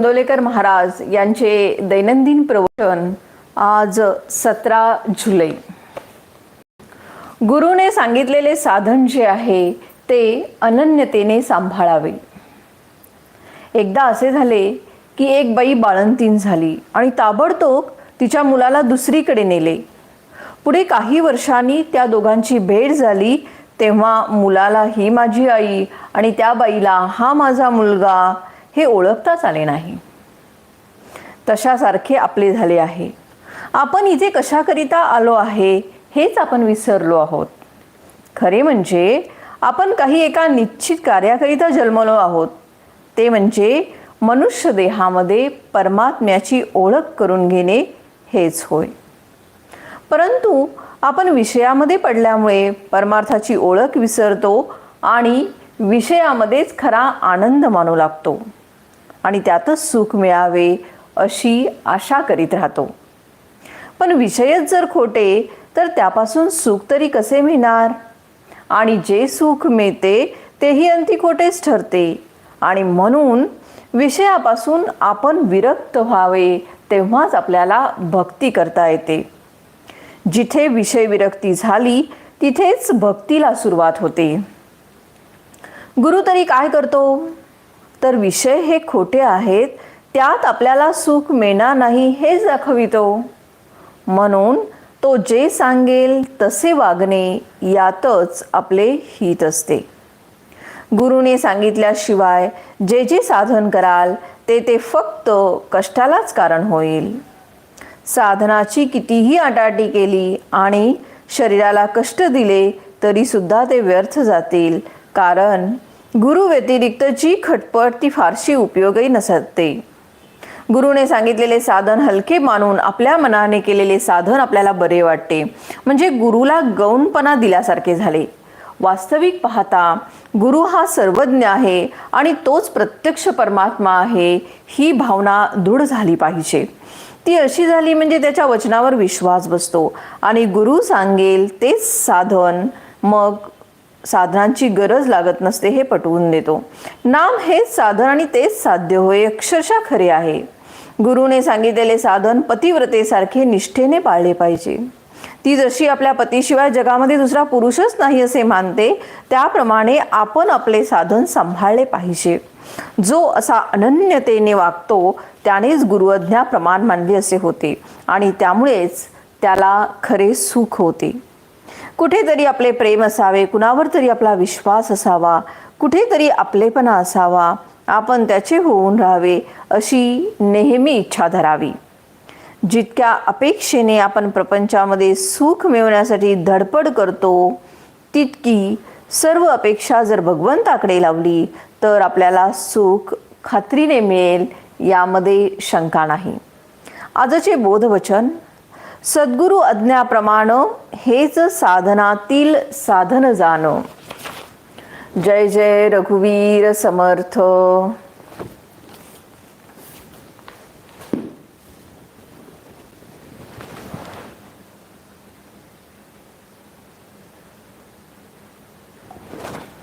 दोलेकर महाराज यांचे दैनंदिन प्रवचन आज सतरा जुलै. गुरुने सांगितलेले साधन जे आहे ते अनन्यतेने सांभाळावे. एकदा असे झाले की एक बाई बाळंतीन झाली आणि ताबडतोब तिच्या मुलाला दुसरीकडे नेले. पुढे काही वर्षांनी त्या दोघांची भेट झाली तेव्हा मुलाला ही माझी आई आणि त्या बाईला हा माझा मुलगा हे ओळखताच आले नाही. तशासारखे आपले झाले आहे. आपण इथे कशाकरिता आलो आहे हेच आपण विसरलो आहोत. खरे म्हणजे आपण काही एका निश्चित कार्याकरिता जन्मलो आहोत. ते म्हणजे मनुष्य देहामध्ये परमात्म्याची ओळख करून घेणे हेच होय. परंतु आपण विषयामध्ये पडल्यामुळे परमार्थाची ओळख विसरतो आणि विषयामध्येच खरा आनंद मानू लागतो. आणि त्यातच सुख मिळावे अशी आशा करीत राहतो. पण विषयच जर खोटे तर त्यापासून सुख तरी कसे मिळणार? आणि जे सुख मिळते तेही अंती खोटेच ठरते. आणि म्हणून विषयापासून आपण विरक्त व्हावे तेव्हाच आपल्याला भक्ती करता येते. जिथे विषय विरक्ती झाली तिथेच भक्तीला सुरुवात होते. गुरु तरी काय करतो? तर विषय हे खोटे आहेत त्यात आपल्याला सुख मिळणार नाही हे दाखवितो. म्हणून तो जे सांगेल तसे वागणे यातच आपले हित असते. गुरुने सांगितल्याशिवाय जे जे साधन कराल ते ते फक्त कष्टालाच कारण होईल. साधनाची कितीही आटाटी केली आणि शरीराला कष्ट दिले तरीसुद्धा ते व्यर्थ जातील कारण गुरु व्यतिरिक्तची खटपट ती फारशी उपयोगही नसते. गुरुने सांगितलेले साधन हलके मानून आपल्या मनाने केलेले साधन आपल्याला बरे वाटते. म्हणजे गुरुला गौणपणा दिल्यासारखे झाले. वास्तविक पाहता गुरु हा सर्वज्ञ आहे आणि तोच प्रत्यक्ष परमात्मा आहे ही भावना दृढ झाली पाहिजे. ती अशी झाली म्हणजे त्याच्या वचनावर विश्वास बसतो आणि गुरु सांगेल तेच साधन मग साधनांची गरज लागत नसते हे पटवून देतो. नाम हेच साधन आणि तेच साध्य होय अक्षरशः खरे आहे. गुरुने सांगितलेले साधन पतिव्रतेसारखे निष्ठेने पाळले पाहिजे. ती जशी आपल्या पतीशिवाय जगामध्ये दुसरा पुरुषच नाही असे मानते त्याप्रमाणे आपण आपले साधन सांभाळले पाहिजे. जो असा अनन्यतेने वागतो त्यानेच गुरुअज्ञा प्रमाण मानली असे होते आणि त्यामुळेच त्याला खरे सुख होते. कुठेतरी आपले प्रेम असावे कुणावर तरी आपला विश्वास असावा कुठेतरी आपलेपणा असावा आपण त्याचे होऊन राहावे अशी नेहमी इच्छा धरावी. जितक्या अपेक्षेने आपण प्रपंचामध्ये सुख मिळवण्यासाठी धडपड करतो तितकी सर्व अपेक्षा जर भगवंताकडे लावली तर आपल्याला सुख खात्रीने मिळेल यामध्ये शंका नाही. आजचे बोधवचन सद्गुरु अज्ञाप्रमाण हेच साधनातील साधन जाण जय जय रघुवीर समर्थ.